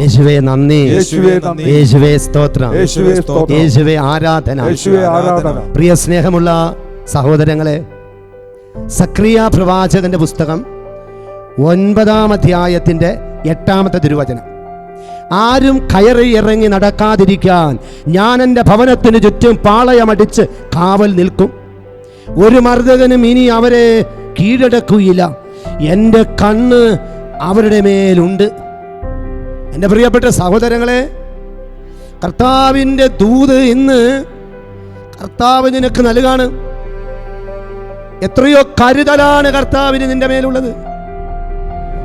യേശുവേ നന്ദി. യേശുവേ സ്തോത്രം. യേശുവേ ആരാധന. പ്രിയ സ്നേഹമുള്ള സഹോദരങ്ങളെ സക്രിയ പ്രവാചകന്റെ പുസ്തകം ഒൻപതാം അധ്യായത്തിന്റെ എട്ടാമത്തെ തിരുവചനം. ആരും കയറി ഇറങ്ങി നടക്കാതിരിക്കാൻ ഞാൻ എന്റെ ഭവനത്തിന് ചുറ്റും പാളയമടിച്ച് കാവൽ നിൽക്കും. ഒരു മർദ്ദകനും ഇനി അവരെ കീഴടക്കുകയില്ല. എന്റെ കണ്ണ് അവരുടെ മേലുണ്ട്. എന്റെ പ്രിയപ്പെട്ട സഹോദരങ്ങളെ കർത്താവിന്റെ ദൂത് ഇന്ന് കർത്താവ് നിനക്ക് നൽകാണ്. എത്രയോ കരുതലാണ് കർത്താവിന് നിന്റെ മേലുള്ളത്.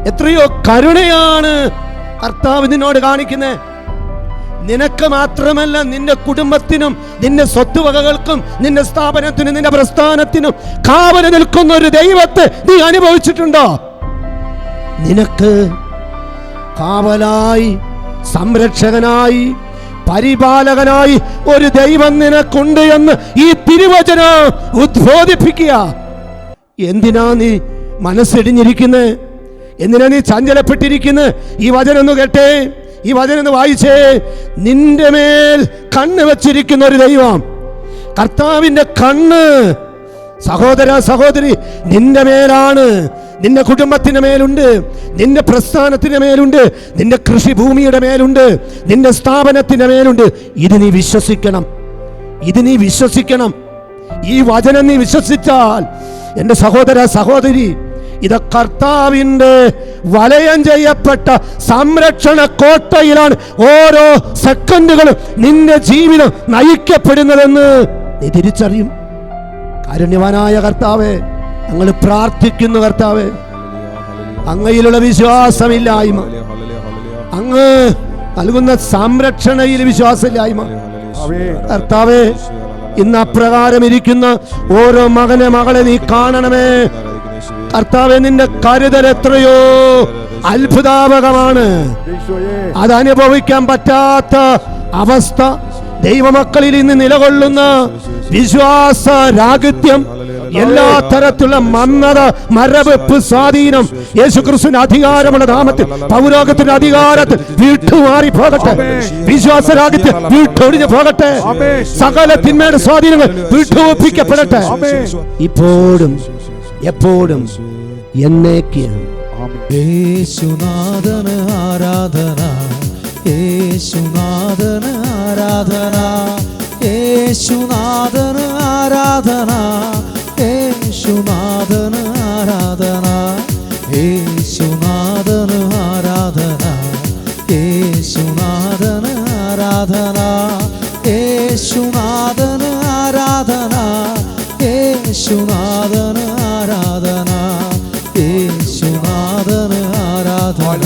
എത്രയോ കരുണയാണ് കർത്താവ് നിന്നോട് കാണിക്കുന്നത് നിനക്ക് മാത്രമല്ല നിന്റെ കുടുംബത്തിനും നിന്റെ സ്വത്തുവകകൾക്കും നിന്റെ സ്ഥാപനത്തിനും നിന്റെ പ്രസ്ഥാനത്തിനും കാവല നിൽക്കുന്ന ഒരു ദൈവത്തെ നീ അനുഭവിച്ചിട്ടുണ്ടോ? നിനക്ക് കാവലായി സംരക്ഷകനായി പരിപാലകനായി ഒരു ദൈവം നിനക്കുണ്ട് എന്ന് ഈ തിരുവചന ഉദ്ബോധിപ്പിക്കുക. എന്തിനാ നീ മനസ്സിടിഞ്ഞിരിക്കുന്നത് എന്തിനാ നീ ചഞ്ചലപ്പെട്ടിരിക്കുന്നത് ഈ വചനം ഒന്ന് കേട്ടേ ഈ വചനം ഒന്ന് വായിച്ചേ. നിന്റെ മേൽ കണ്ണ് വെച്ചിരിക്കുന്ന ഒരു ദൈവം കർത്താവിന്റെ കണ്ണ് സഹോദര സഹോദരി നിന്റെ മേലാണ്. നിന്റെ കുടുംബത്തിന്റെ മേലുണ്ട് നിന്റെ പ്രസ്ഥാനത്തിന്റെ മേലുണ്ട് നിന്റെ കൃഷിഭൂമിയുടെ മേലുണ്ട് നിന്റെ സ്ഥാപനത്തിന്റെ മേലുണ്ട്. ഇത് നീ വിശ്വസിക്കണം. ഇത് നീ വിശ്വസിക്കണം. ഈ വചനം നീ വിശ്വസിച്ചാൽ എന്റെ സഹോദര സഹോദരി ഇത് കർത്താവിന്റെ വലയം ചെയ്യപ്പെട്ട സംരക്ഷണ കോട്ടയിലാണ് ഓരോ സെക്കൻഡുകളും നിന്റെ ജീവിതം നയിക്കപ്പെടുന്നതെന്ന് നീ തിരിച്ചറിയും. കാരുണ്യവാനായ കർത്താവെ ഞങ്ങൾ പ്രാർത്ഥിക്കുന്നു കർത്താവ്. അങ്ങയിലുള്ള വിശ്വാസമില്ലായ്മ. അങ്ങ് നൽകുന്ന സംരക്ഷണയിൽ വിശ്വാസമില്ലായ്മ. കർത്താവ് ഇന്ന് അപ്രകാരം ഇരിക്കുന്ന ഓരോ മകനെ മകളെ നീ കാണണമേ. കർത്താവെ നിന്റെ കരുതൽ എത്രയോ അത്ഭുതാപകമാണ്. അത് അനുഭവിക്കാൻ പറ്റാത്ത അവസ്ഥ ദൈവമക്കളിൽ ഇന്ന് നിലകൊള്ളുന്ന വിശ്വാസ രാഗത്യം എല്ലാ തരത്തിലുള്ള മന്നത മരവെപ്പ് സ്വാധീനം യേശുക്രിസ്തുവിന്റെ അധികാരമുള്ള നാമത്തിൽ പൗരോഗത്തിന്റെ അധികാരത്തിൽ വിട്ടുമാറി പോകട്ടെ. വിശ്വാസരാഗത്തെ വിട്ടൊഴിഞ്ഞു പോകട്ടെ. സകല തിന്മയുടെ സ്വാധീനങ്ങൾ വിട്ടുവപ്പിക്കപ്പെടട്ടെ. ഇപ്പോഴും എപ്പോഴും എന്നേക്കും. യേശുനാഥന ആരാധന യേശുനാഥന ആരാധന യേശുനാഥന ആരാധന. ആരാധന യേശുനാഥന് ആരാധന യേശുനാഥന് ആരാധന യേശുനാഥന് ആരാധന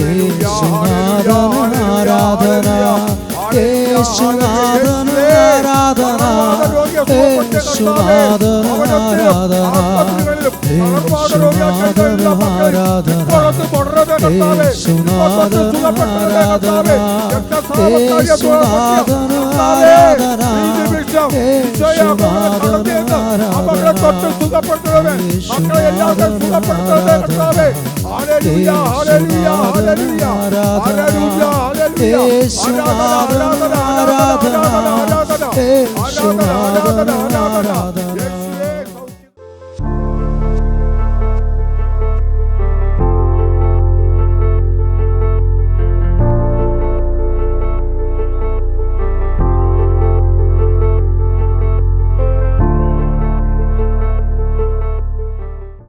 യേശുനാഥന് ആരാധന യേശുനാഥന് ആരാധന യേശുനാഥന് ആരാധന യേശുനാഥന് ആരാധന യേശുനാഥന് ആരാധന മക്കളെ തൊട്ട് സുഖപ്പെടുത്തണമേ മക്കളെ എല്ലാവരും സുഖപ്പെടുത്തണമേ കർത്താവേ hallelujah hallelujah hallelujah hallelujah hallelujah ആരാധന ആരാധന ആരാധന ആരാധന ആരാധന ആരാധന